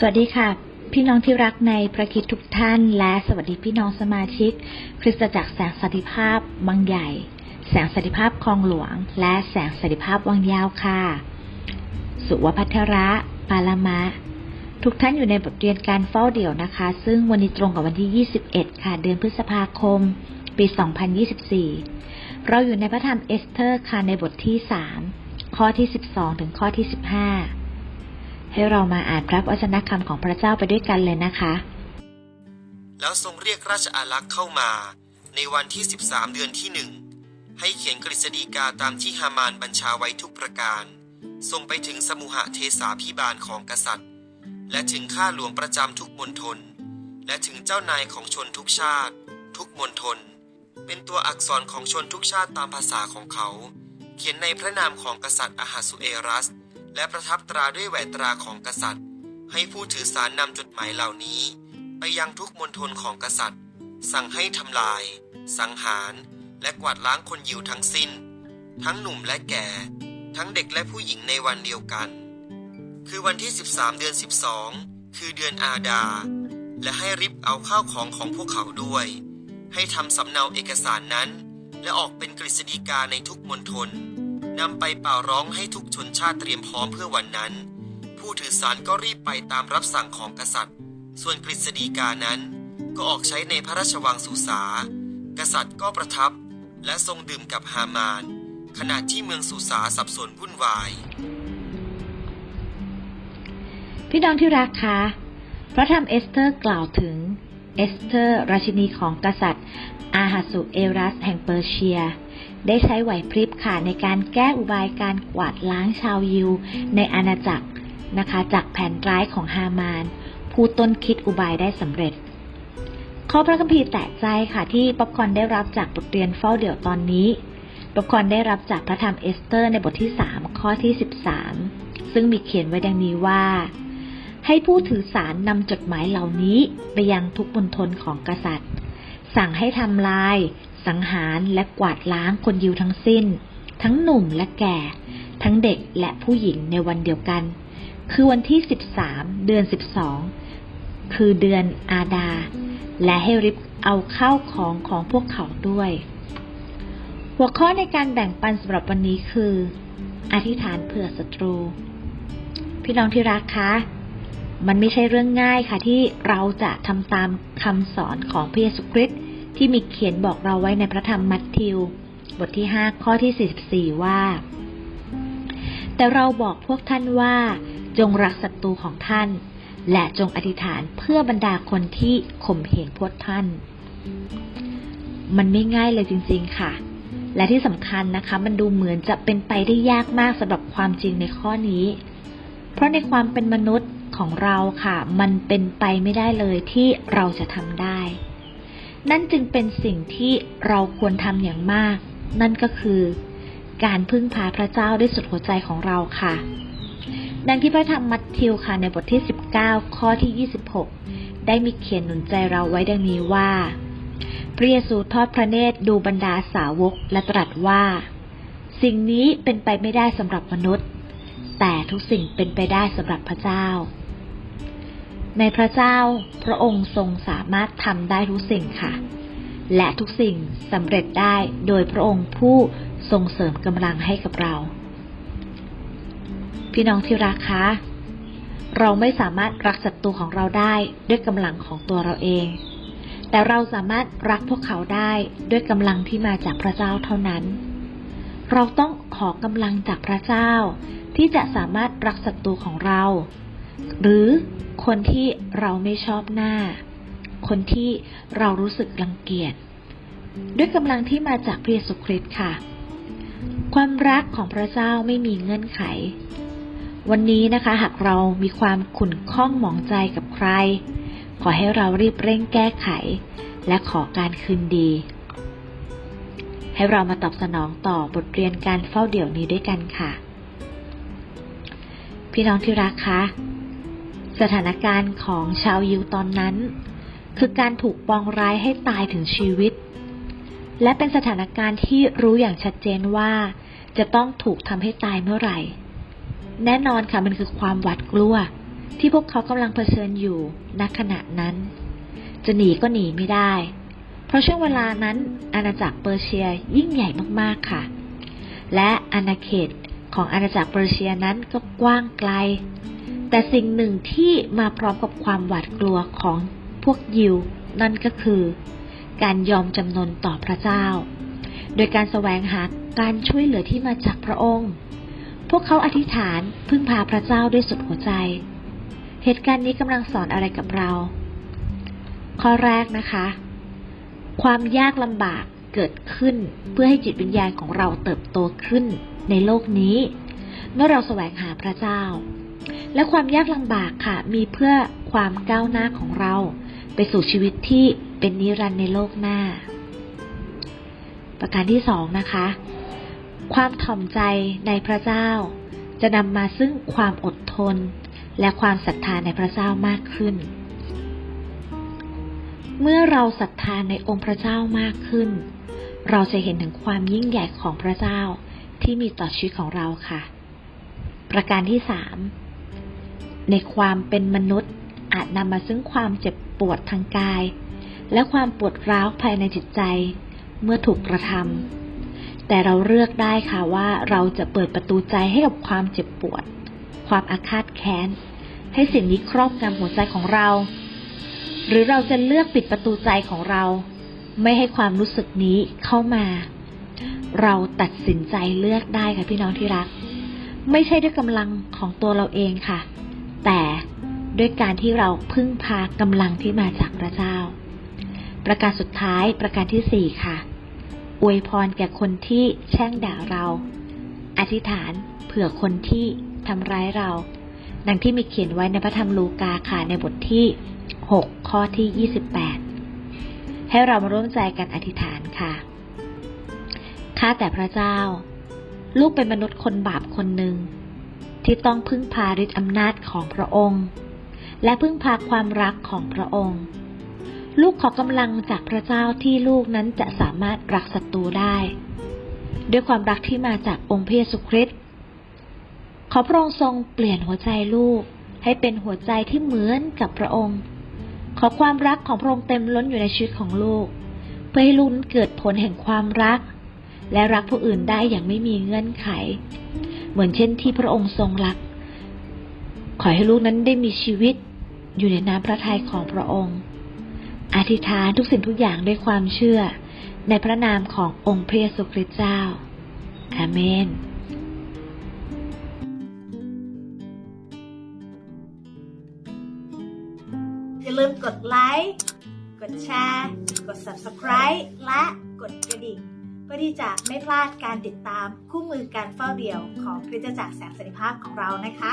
สวัสดีค่ะ พี่น้องที่รักในพระคิดทุกท่าน และสวัสดีพี่น้องสมาชิก คริสตจักรแสงสันติภาพบางใหญ่ แสงสันติภาพคลองหลวง และแสงสันติภาพวังยาวค่ะ สุวพัทระปาลามะ ทุกท่านอยู่ในบทเรียนการเฝ้าเดี่ยวนะคะ ซึ่งวันนี้ตรงกับวันที่ 21 ค่ะ เดือนพฤษภาคม ปี 2024 เราอยู่ในพระธรรมเอสเธอร์ค่ะในบทที่ 3 ข้อที่ 12 ถึงข้อที่ 15 ให้เรามาอ่านพระวจนะคำของพระเจ้าไปด้วยกันเลยนะคะ แล้วทรงเรียกราชอาลักษ์เข้ามา ในวันที่ 13 เดือนที่หนึ่งให้เขียนกฤษฎีกาตามที่ฮามานบัญชาไว้ทุกประการ ส่งไปถึงสมุหเทสาพิบาลของกษัตริย์ และถึงข้าหลวงประจำทุกมณฑล และถึงเจ้านายของชนทุกชาติ ทุกมณฑล เป็นตัวอักษรของชนทุกชาติตามภาษาของเขา เขียนในพระนามของกษัตริย์อาหาสุเอรัส และประทับตราด้วยแหวนตราของกษัตริย์ ให้ผู้ถือสารนำจดหมายเหล่านี้ ไปยังทุกมณฑลของกษัตริย์ สั่งให้ทำลาย สังหาร และกวาดล้างคนยิวทั้งสิ้น ทั้งหนุ่มและแก่ ทั้งเด็กและผู้หญิงในวันเดียวกัน คือวันที่ 13 เดือน 12 คือเดือนอาดา และให้ริบเอาข้าวของของพวกเขาด้วย ให้ทำสำเนาเอกสารนั้น และออกเป็นกฤษฎีกาในทุกมณฑล นำไปเป่าร้องให้ทุกชนชาติเตรียมพร้อมเพื่อวันนั้น ผู้ถือสารก็รีบไปตามรับสั่งของกษัตริย์ ส่วนกฤษฎีกานั้นก็ออกใช้ในพระราชวังสุสา กษัตริย์ก็ประทับ และทรงดื่มกับฮามาน ขณะที่เมืองสุสาสับสนวุ่นวาย พี่น้องที่รักคะพระธรรมเอสเธอร์กล่าวถึงเอสเธอร์ ราชินีของกษัตริย์ อาหาสุเอรัสแห่งเปอร์เซีย ได้ใช้ไหวพริบค่ะในการแก้อุบายการกวาดล้างชาวยิว ในอาณาจักรนะคะ จากแผนร้ายของฮามาน ผู้ต้นคิดอุบายได้สำเร็จ ข้อพระคัมภีร์แตะใจค่ะที่ป๊อปคอนได้รับจากบทเรียนเฝ้าเดี่ยวตอนนี้ป๊อปคอนได้รับจากพระธรรมเอสเตอร์ในบทที่ 3 ข้อที่ 13 ซึ่งมีเขียนไว้ดังนี้ว่าให้ผู้ถือสารนำจดหมายเหล่านี้ไปยังทุกมณฑลของกษัตริย์ สั่งให้ทำลาย สังหารและกวาดล้างคนยิวทั้งสิ้น ทั้งหนุ่มและแก่ ทั้งเด็กและผู้หญิงในวันเดียวกัน คือวันที่ 13 เดือน 12 คือเดือนอาดา และให้ริบเอาเข้าวของของพวกเขาด้วย หัวข้อในการแบ่งปันสำหรับวันนี้คือ อธิษฐานเผื่อศัตรู พี่น้องที่รักคะ มันไม่ใช่เรื่องง่ายค่ะที่เราจะทำตามคำสอนของพระเยซูคริสต์ที่มีเขียนบอกเราไว้ในพระธรรมมัทธิว บทที่ 5 ข้อที่ 44 ว่า แต่เราบอกพวกท่านว่า จงรักศัตรูของท่าน และจงอธิษฐานเพื่อบรรดาคนที่ข่มเหงพวกท่าน มันไม่ง่ายเลยจริง ๆ ค่ะ และที่สำคัญนะคะ มันดูเหมือนจะเป็นไปได้ยากมากสำหรับความจริงในข้อนี้ เพราะในความเป็นมนุษย์ ของเราค่ะ มันเป็นไปไม่ได้เลยที่เราจะทำได้ นั่นจึงเป็นสิ่งที่เราควรทำอย่างมาก นั่นก็คือ การพึ่งพาพระเจ้าด้วยสุดหัวใจของเราค่ะ ดังที่พระธรรมมัทธิวค่ะในบทที่ 19 ข้อที่ 26 ได้มีเขียนหนุนใจเราไว้ดังนี้ว่า พระเยซูทอดพระเนตรดูบรรดาสาวกและตรัสว่า สิ่งนี้เป็นไปไม่ได้สำหรับมนุษย์แต่ทุกสิ่งเป็นไปได้สำหรับพระเจ้า ในพระเจ้าพระองค์ทรงสามารถทำได้ทุกสิ่งค่ะ และทุกสิ่งสำเร็จได้โดยพระองค์ผู้ทรงเสริมกำลังให้กับเรา พี่น้องที่รักคะเราไม่สามารถรักศัตรูของเราได้ด้วยกำลังของตัวเราเอง แต่เราสามารถรักพวกเขาได้ด้วยกำลังที่มาจากพระเจ้าเท่านั้น เราต้องขอกำลังจากพระเจ้า ที่จะสามารถรักศัตรูของเรา หรือคนที่เราไม่ชอบหน้า คนที่เรารู้สึกรังเกียจ ด้วยกำลังที่มาจากพระเยซูคริสต์ค่ะ ความรักของพระเจ้าไม่มีเงื่อนไข วันนี้นะคะ หากเรามีความขุ่นข้องหมองใจกับใคร ขอให้เรารีบเร่งแก้ไข และขอการคืนดี ให้เรามาตอบสนองต่อบทเรียนการเฝ้าเดี่ยวนี้ด้วยกันค่ะ พี่น้องที่รักคะ สถานการณ์ของชาวยิวตอนนั้น คือการถูกปองร้ายให้ตายถึงชีวิต และเป็นสถานการณ์ที่รู้อย่างชัดเจนว่า จะต้องถูกทำให้ตายเมื่อไหร่ แน่นอนค่ะมันคือความหวาดกลัว ที่พวกเขากำลังเผชิญอยู่ณขณะนั้น จะหนีก็หนีไม่ได้ เพราะช่วงเวลานั้น อาณาจักรเปอร์เซียยิ่งใหญ่มากๆค่ะ และอาณาเขตของอาณาจักรเปอร์เซียนั้นก็กว้างไกล แต่สิ่งหนึ่งที่มาพร้อมกับความหวาดกลัวของพวกยิว นั่นก็คือ การยอมจำนนต่อพระเจ้า โดยการแสวงหาการช่วยเหลือที่มาจากพระองค์ พวกเขาอธิษฐานพึ่งพาพระเจ้าด้วยสุดหัวใจ เหตุการณ์นี้กำลังสอนอะไรกับเรา ข้อแรกนะคะ ความยากลำบากเกิดขึ้นเพื่อให้จิตวิญญาณของเราเติบโตขึ้นในโลกนี้ เมื่อเราแสวงหาพระเจ้า และความยากลำบากค่ะ มีเพื่อความก้าวหน้าของเรา ไปสู่ชีวิตที่เป็นนิรันดร์ในโลกหน้า ประการที่สองนะคะ ความถ่อมใจในพระเจ้า จะนำมาซึ่งความอดทน และความศรัทธาในพระเจ้ามากขึ้น เมื่อเราศรัทธาในองค์พระเจ้ามากขึ้น เราจะเห็นถึงความยิ่งใหญ่ของพระเจ้าที่มีต่อชีวิตของเราค่ะ ประการที่สาม ในความเป็นมนุษย์ อาจนำมาซึ่งความเจ็บปวดทางกาย และความปวดร้าวภายในจิตใจ เมื่อถูกกระทำแต่เราเลือกได้ค่ะว่าเราจะเปิดประตูใจให้กับความเจ็บปวด ความอาฆาตแค้น ให้สิ่งนี้ครอบงำหัวใจของเรา หรือเราจะเลือกปิดประตูใจของเรา ไม่ให้ความรู้สึกนี้เข้ามาเราตัดสินใจเลือกได้ค่ะพี่น้องที่รัก ไม่ใช่ด้วยกำลังของตัวเราเองค่ะ แต่ด้วยการที่เราพึ่งพากำลังที่มาจากพระเจ้า ประการสุดท้ายประการที่สี่ค่ะ อวยพรแก่คนที่แช่งด่าเรา อธิษฐานเผื่อคนที่ทำร้ายเรา ดังที่มีเขียนไว้ในพระธรรมลูกาค่ะในบทที่ 6 ข้อที่ 28 ให้เรามาร่วมใจกันอธิษฐานค่ะ ข้าแต่พระเจ้า ลูกเป็นมนุษย์คนบาปคนหนึ่ง ที่ต้องพึ่งพาฤทธิอำนาจของพระองค์ และพึ่งพาความรักของพระองค์ ลูกขอกำลังจากพระเจ้าที่ลูกนั้นจะสามารถรักศัตรูได้ ด้วยความรักที่มาจากองค์พระเยซูคริสต์ขอพระองค์ทรงเปลี่ยนหัวใจลูกให้เป็นหัวใจที่เหมือนกับพระองค์ ขอความรักของพระองค์เต็มล้นอยู่ในชีวิตของลูก เพื่อให้ลูกนั้นเกิดผลแห่งความรัก และรักผู้อื่นได้อย่างไม่มีเงื่อนไข เหมือนเช่นที่พระองค์ทรงรัก ขอให้ลูกนั้นได้มีชีวิตอยู่ในน้ำพระทัยของพระองค์ อธิษฐานทุกสิ่งทุกอย่างด้วยความเชื่อ ในพระนามขององค์พระเยซูคริสต์เจ้า อาเมนอย่าลืมกดไลค์ กดแชร์ กด subscribe และกดกระดิ่ง พื่อที่จะไม่พลาดการติดตามคู่มือการเฝ้าเดี่ยวของคริสตจักรแสงสันติภาพของเรานะคะ